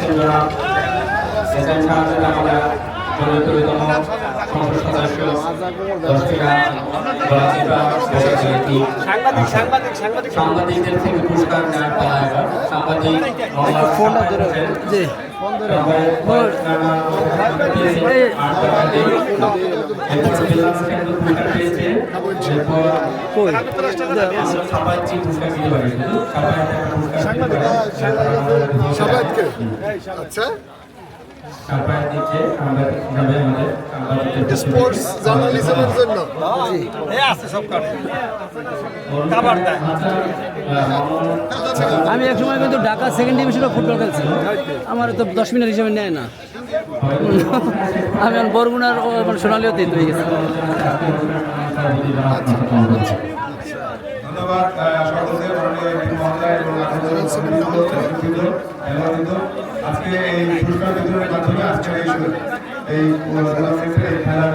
জনাব আমরা জনপ্রিয়তম সংসদ সদস্য সাংবাদিকদের থেকে পুরস্কার নেওয়ার পালা এবার। সাংবাদিক পুরস্কার সাবাদকে। আচ্ছা। স্পোর্টস জার্নালিজমের জন্য। আমি এক সময় কিন্তু ঢাকা সেকেন্ড ডিভিশনে ফুটবল খেলছি আমার তো দশ মিনিট হিসেবে নেয় না। আমি এখন বরগুনার ও মানে সোনালিও তিন হয়ে গেছে। ধন্যবাদ মহোদয় এবং। আজকে এই পুরস্কার বিতরণের মাধ্যমে আজকের এই এই খেলার